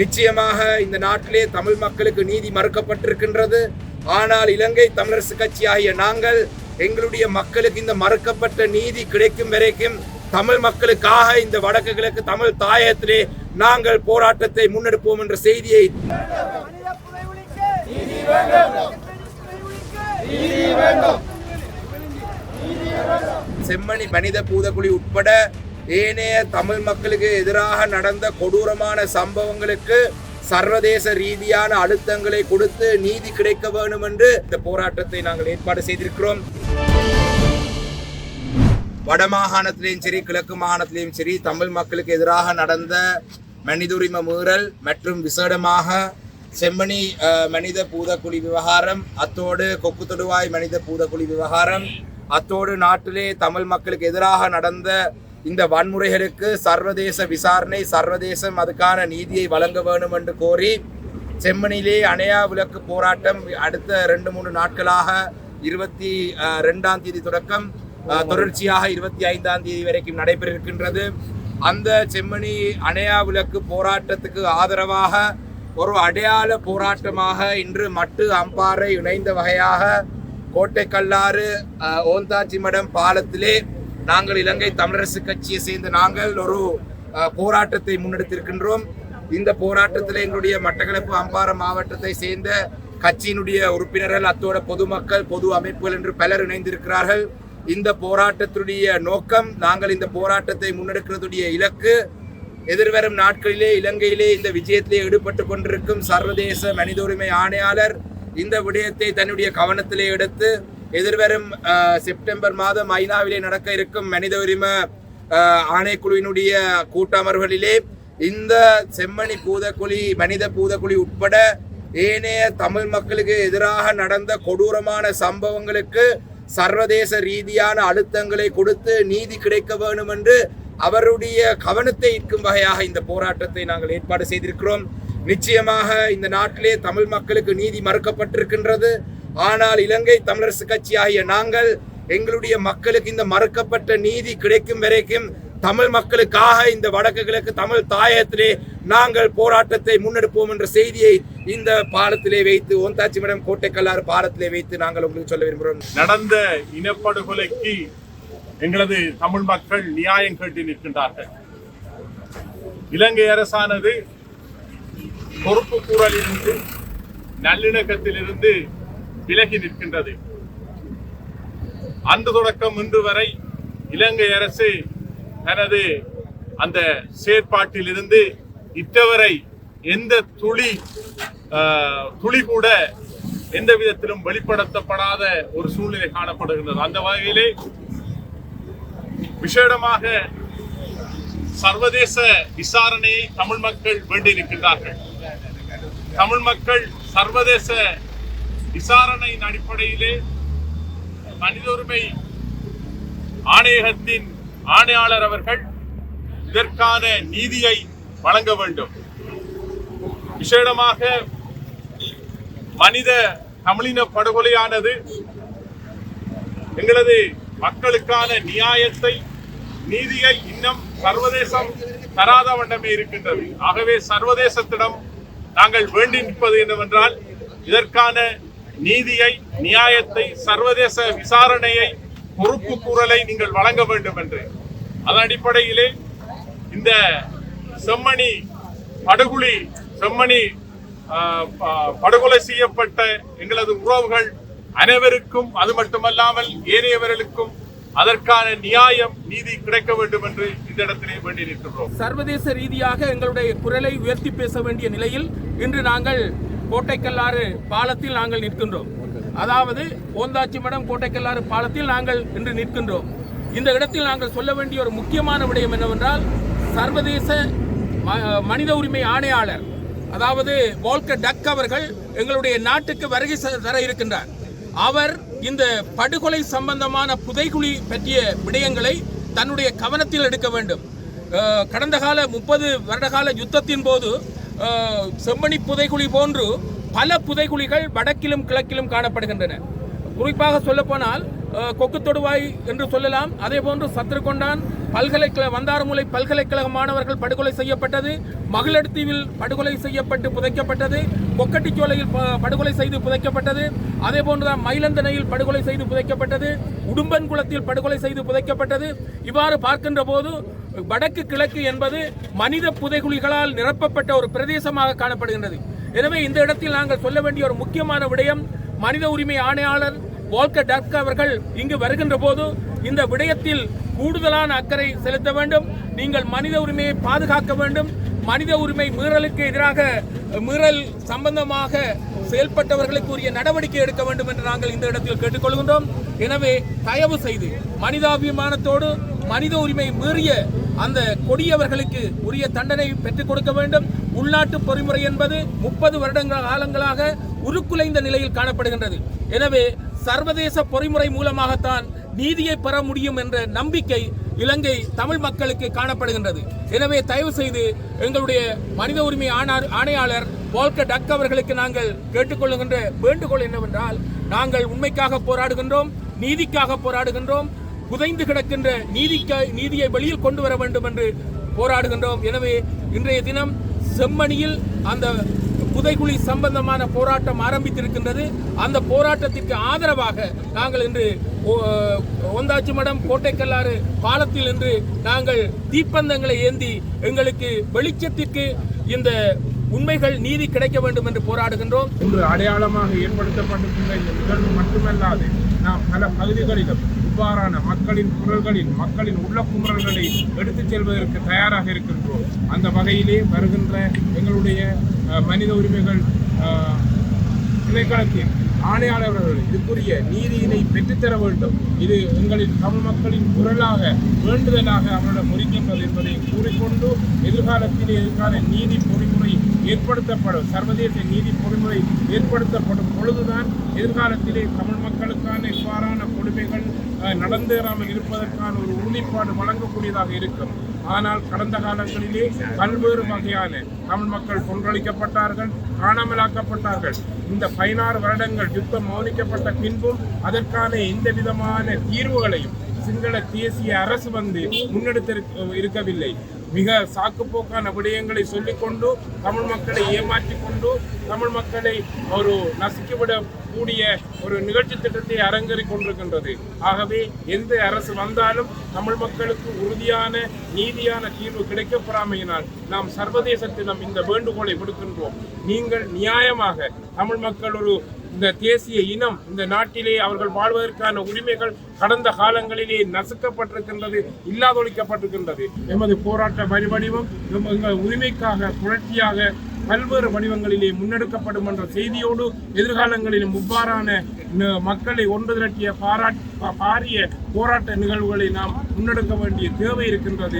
நிச்சயமாக இந்த நாட்டிலே தமிழ் மக்களுக்கு நீதி மறுக்கப்பட்டிருக்கின்றது. ஆனால் இலங்கை தமிழரசு கட்சி ஆகிய நாங்கள் எங்களுடைய மக்களுக்கு இந்த மறுக்கப்பட்ட நீதி கிடைக்கும் வரைக்கும் தமிழ் மக்களுக்காக இந்த வடக்கு கிழக்கு தமிழ் தாயகத்திலே நாங்கள் போராட்டத்தை முன்னெடுப்போம் என்ற செய்தியை செம்மணி மனித பூதக்குழி உட்பட ஏனைய தமிழ் மக்களுக்கு எதிராக நடந்த கொடூரமான சம்பவங்களுக்கு சர்வதேச ரீதியான அழுத்தங்களை கொடுத்து நீதி கிடைக்க வேண்டும் என்று இந்த போராட்டத்தை நாங்கள் ஏற்பாடு செய்திருக்கிறோம். வடமாகாணத்திலையும் சரி கிழக்கு மாகாணத்திலையும் சரி தமிழ் மக்களுக்கு எதிராக நடந்த மனித உரிமை மீறல் மற்றும் விசேடமாக செம்மணி மனித பூதக்குழி விவகாரம் அத்தோடு கொக்கு தொடுவாய் மனித பூதக்குழி விவகாரம் அத்தோடு நாட்டிலே தமிழ் மக்களுக்கு எதிராக நடந்த இந்த வன்முறைகளுக்கு சர்வதேச விசாரணை சர்வதேசம் அதுக்கான நீதியை வழங்க வேண்டும் என்று கோரி செம்மனிலே அணையா விளக்கு போராட்டம் அடுத்த ரெண்டு மூணு நாட்களாக இருபத்தி ரெண்டாம் தேதி தொடக்கம் தொடர்ச்சியாக இருபத்தி ஐந்தாம் தேதி வரைக்கும் நடைபெற இருக்கின்றது அந்த செம்மணி அணையா விளக்கு போராட்டத்துக்கு ஆதரவாக ஒரு அடையாள போராட்டமாக இன்று மட்டு அம்பாறை இணைந்த வகையாக கோட்டை கல்லாறு ஓந்தாச்சி மடம் பாலத்திலே நாங்கள் இலங்கை தமிழரசு கட்சியை சேர்ந்து நாங்கள் ஒரு போராட்டத்தை முன்னெடுத்திருக்கின்றோம். இந்த போராட்டத்தில் எங்களுடைய மட்டக்களப்பு அம்பாறை மாவட்டத்தை சேர்ந்த கட்சியினுடைய உறுப்பினர்கள் அத்தோட பொதுமக்கள் பொது அமைப்புகள் என்று பலர் இணைந்திருக்கிறார்கள். இந்த போராட்டத்துடைய நோக்கம் நாங்கள் இந்த போராட்டத்தை முன்னெடுக்கிறதுடைய இலக்கு எதிர்வரும் நாட்களிலே இலங்கையிலே இந்த விஜயத்திலே ஈடுபட்டு கொண்டிருக்கும் சர்வதேச மனித உரிமை ஆணையாளர் இந்த விடயத்தை தன்னுடைய கவனத்திலே எடுத்து எதிர்வரும் செப்டம்பர் மாதம் ஐநாவிலே நடக்க இருக்கும் மனித உரிமை ஆணைக்குழுவினுடைய கூட்டமர்களிலே இந்த செம்மணி பூதக்குழி மனித பூதக்குழி உட்பட ஏனைய தமிழ் மக்களுக்கு எதிராக நடந்த கொடூரமான சம்பவங்களுக்கு சர்வதேச ரீதியான அழுத்தங்களை கொடுத்து நீதி கிடைக்க வேண்டும் என்று அவருடைய கவனத்தை ஈர்க்கும் வகையாக இந்த போராட்டத்தை நாங்கள் ஏற்பாடு செய்திருக்கிறோம். நிச்சயமாக இந்த நாட்டிலே தமிழ் மக்களுக்கு நீதி மறுக்கப்பட்டிருக்கின்றது. ஆனால் இலங்கை தமிழரசு கட்சி ஆகிய நாங்கள் எங்களுடைய மக்களுக்கு இந்த மறுக்கப்பட்ட நீதி கிடைக்கும் வரைக்கும் தமிழ் மக்களுக்காக இந்த வடக்கு கிழக்கு தமிழ் தாயகத்திலே நாங்கள் போராட்டத்தை முன்னெடுப்போம் என்ற செய்தியை இந்த பாலத்திலே வைத்து ஓந்தாச்சிமடம் கோட்டைக்கல்லாறு பாலத்திலே வைத்து நாங்கள் உங்களுக்கு சொல்ல விரும்புகிறோம். நடந்த இனப்படுகொலைக்கு எங்களது தமிழ் மக்கள் நியாயம் கேட்டு நிற்கின்றார்கள். இலங்கை அரசானது பொறுப்பு கூறலிருந்து நல்லிணக்கத்திலிருந்து விலகி நிற்கின்றது. அன்று தொடக்கம் இன்று வரை இலங்கை அரசு தனது அந்த செயற்பாட்டிலிருந்து இத்தவரை எந்த துளி துளி கூட எந்த விதத்திலும் வெளிப்படுத்தப்படாத ஒரு சூழ்நிலை காணப்படுகின்றது. அந்த வகையிலே விசேடமாக சர்வதேச விசாரணையை தமிழ் மக்கள் வேண்டி நிற்கின்றார்கள். தமிழ் மக்கள் சர்வதேச விசாரணையின் அடிப்படையிலே மனித உரிமை ஆணையகத்தின் ஆணையாளர் அவர்கள் இதற்கான நீதியை வழங்க வேண்டும். விசேடமாக மனித தமிழின படுகொலையானது எங்களது மக்களுக்கான நியாயத்தை நீதியை இன்னும் சர்வதேசம் தராத வண்ணமே இருக்கின்றது. ஆகவே சர்வதேசத்திடம் நாங்கள் வேண்டி நிற்பது என்னவென்றால் இதற்கான நீதியை நியாயத்தை சர்வதேச விசாரணையை பொறுப்பு கூறலை நீங்கள் வழங்க வேண்டும் என்று அதன் அடிப்படையிலே இந்த செம்மணி படுகொலி செம்மணி ப- படுகொலை செய்யப்பட்ட எங்களது உறவுகள் அனைவருக்கும் அது மட்டுமல்லாமல் ஏனையவர்களுக்கும் அதற்கான நியாயம் நீதி கிடைக்க வேண்டும் என்று இந்த இடத்திலே வேண்டி நிற்கின்றோம் சர்வதேச ரீதியாக எங்களுடைய குரலை உயர்த்தி பேச வேண்டிய நிலையில் இன்று நாங்கள் கோட்டைக்கல்லாறு பாலத்தில் நாங்கள் நிற்கின்றோம். அதாவது ஓந்தாச்சிமடம் கோட்டைக்கல்லாறு பாலத்தில் நாங்கள் இன்று நிற்கின்றோம். இந்த இடத்தில் நாங்கள் சொல்ல வேண்டிய ஒரு முக்கியமான விடயம் என்னவென்றால் சர்வதேச ம- மனித உரிமை ஆணையாளர் அதாவது வால்கர் டக் அவர்கள் எங்களுடைய நாட்டுக்கு வருகை தர இருக்கின்றார். அவர் இந்த படுகொலை சம்பந்தமான புதைகுழி பற்றிய விடயங்களை தன்னுடைய கவனத்தில் எடுக்க வேண்டும். கடந்த கால முப்பது வருடகால யுத்தத்தின் போது செம்மணி புதைகுழி போன்று பல புதைகுழிகள் வடக்கிலும் கிழக்கிலும் காணப்படுகின்றன. குறிப்பாக சொல்லப்போனால் கொக்கு தொடுவாய் என்று சொல்லலாம். அதே போன்று சத்ருகொண்டான் பல்கலைக்கழக வந்தாரமுலை பல்கலைக்கழக மாணவர்கள் படுகொலை செய்யப்பட்டது. மகளடுத்தீவில் படுகொலை செய்யப்பட்டு புதைக்கப்பட்டது. கொக்கட்டிச்சோலையில் படுகொலை செய்து புதைக்கப்பட்டது. அதே போன்றுதான் மயிலந்தனையில் படுகொலை செய்து புதைக்கப்பட்டது. உடும்பன்குளத்தில் படுகொலை செய்து புதைக்கப்பட்டது. இவ்வாறு பார்க்கின்ற போது வடக்கு கிழக்கு என்பது மனித புதைகுழிகளால் நிரப்பப்பட்ட ஒரு பிரதேசமாக காணப்படுகின்றது. எனவே இந்த இடத்தில் நாங்கள் சொல்ல வேண்டிய ஒரு முக்கியமான விடயம் மனித உரிமை ஆணையாளர் வால்கர் டர்க் அவர்கள் இங்கு வருகின்ற போது இந்த விடயத்தில் கூடுதலான அக்கறை செலுத்த வேண்டும். நீங்கள் மனித உரிமையை பாதுகாக்க வேண்டும். மனித உரிமை மீறலுக்கு எதிராக மீறல் சம்பந்தமாக செயல்பட்டவர்களுக்கு உரிய நடவடிக்கை எடுக்க வேண்டும் என்று நாங்கள் இந்த இடத்தில் கேட்டுக்கொள்கின்றோம். எனவே தயவு செய்து மனிதாபிமானத்தோடு மனித உரிமை மீறிய அந்த கொடியவர்களுக்கு உரிய தண்டனை பெற்றுக் கொடுக்க வேண்டும். உள்நாட்டு பொறிமுறை என்பது முப்பது வருடங்கள் காலங்களாக உருக்குலைந்த நிலையில் காணப்படுகின்றது. எனவே சர்வதேச பொறிமுறை மூலமாகத்தான் நீதியை பெற முடியும் என்ற நம்பிக்கை இலங்கை தமிழ் மக்களுக்கு காணப்படுகின்றது. எனவே தயவு செய்து எங்களுடைய மனித உரிமை ஆணா- ஆணையாளர் போல்க டக் அவர்களுக்கு நாங்கள் கேட்டுக்கொள்ளுகின்ற வேண்டுகோள் என்னவென்றால் நாங்கள் உண்மைக்காக போராடுகின்றோம் நீதிக்காக போராடுகின்றோம் புதைந்து கிடக்கின்ற நீதிக்க நீதியை வெளியில் கொண்டு வர வேண்டும் என்று போராடுகின்றோம். எனவே இன்றைய தினம் செம்மணியில் அந்த புதைகுழி சம்பந்தமான போராட்டம் ஆரம்பித்திருக்கின்றது. அந்த போராட்டத்திற்கு ஆதரவாக நாங்கள் இன்று ஒந்தாச்சி மடம் கோட்டைக்கல்லாறு பாலத்தில் இன்று நாங்கள் தீப்பந்தங்களை ஏந்தி எங்களுக்கு வெளிச்சத்திற்கு இந்த உண்மைகள் நீதி கிடைக்க வேண்டும் என்று போராடுகின்றோம். இன்று அடையாளமாக ஏற்படுத்தப்பட்டிருக்கின்ற இந்த நிகழ்வு மட்டுமல்லாது நாம் பல பகுதிகளிலும் இவ்வாறான மக்களின் குரல்களில் மக்களின் உள்ள குமரல்களை எடுத்துச் செல்வதற்கு தயாராக இருக்கின்றோம். அந்த வகையிலே வருகின்ற எங்களுடைய மனித உரிமைகள் திணைக்களத்தின் ஆணையாளர்கள் இதுக்குரிய நீதியினை பெற்றுத்தர வேண்டும். இது எங்களின் தமிழ் மக்களின் குரலாக வேண்டுதலாக அவரிடம் இருக்கின்றது என்பதை கூறிக்கொண்டு எதிர்காலத்திலே இதற்கான நீதி பொறிமுறை ஏற்படுத்தப்படும். சர்வதேச நீதி பொறுமை ஏற்படுத்தப்படும் பொழுதுதான் எதிர்காலத்திலே தமிழ் மக்களுக்கான இவ்வாறான கொடுமைகள் நடந்தேறாமல் இருப்பதற்கான ஒரு உறுதிப்பாடு வழங்கக்கூடியதாக இருக்கும். ஆனால் கடந்த காலங்களிலே பல்வேறு வகையான தமிழ் மக்கள் கொன்றளிக்கப்பட்டார்கள் காணாமலாக்கப்பட்டார்கள். இந்த பதினாறு வருடங்கள் யுத்தம் மௌனிக்கப்பட்ட பின்பும் அதற்கான எந்த விதமான தீர்வுகளையும் சிங்கள தேசிய அரசு வந்து முன்னெடுத்து இருக்கவில்லை. மிக சாக்குப்போக்கான விடயங்களை சொல்லிக்கொண்டு தமிழ் மக்களை ஏமாற்றிக்கொண்டு தமிழ் மக்களை ஒரு நசுக்கிவிடக்கூடிய ஒரு நிகழ்ச்சி திட்டத்தை அரங்கேறிக் கொண்டிருக்கின்றது. ஆகவே எந்த அரசு வந்தாலும் தமிழ் மக்களுக்கு உறுதியான நீதியான தீர்வு கிடைக்கப்படாமையினால் நாம் சர்வதேசத்திடம் இந்த வேண்டுகோளை விடுக்கின்றோம். நீங்கள் நியாயமாக தமிழ் மக்கள் ஒரு இந்த தேசிய இனம் இந்த நாட்டிலே அவர்கள் வாழ்வதற்கான உரிமைகள் கடந்த காலங்களிலே நசுக்கப்பட்டிருக்கின்றது இல்லாதொழிக்கப்பட்டிருக்கின்றது. எமது போராட்ட வழிவடிவம் எங்கள் உரிமைக்காக புரட்சியாக பல்வேறு வடிவங்களிலே முன்னெடுக்கப்படும் என்ற செய்தியோடு எதிர்காலங்களிலும் இவ்வாறான மக்களை ஒன்று திரட்டிய பாராட் பா- பாரிய போராட்ட நிகழ்வுகளை நாம் முன்னெடுக்க வேண்டிய தேவை இருக்கின்றது.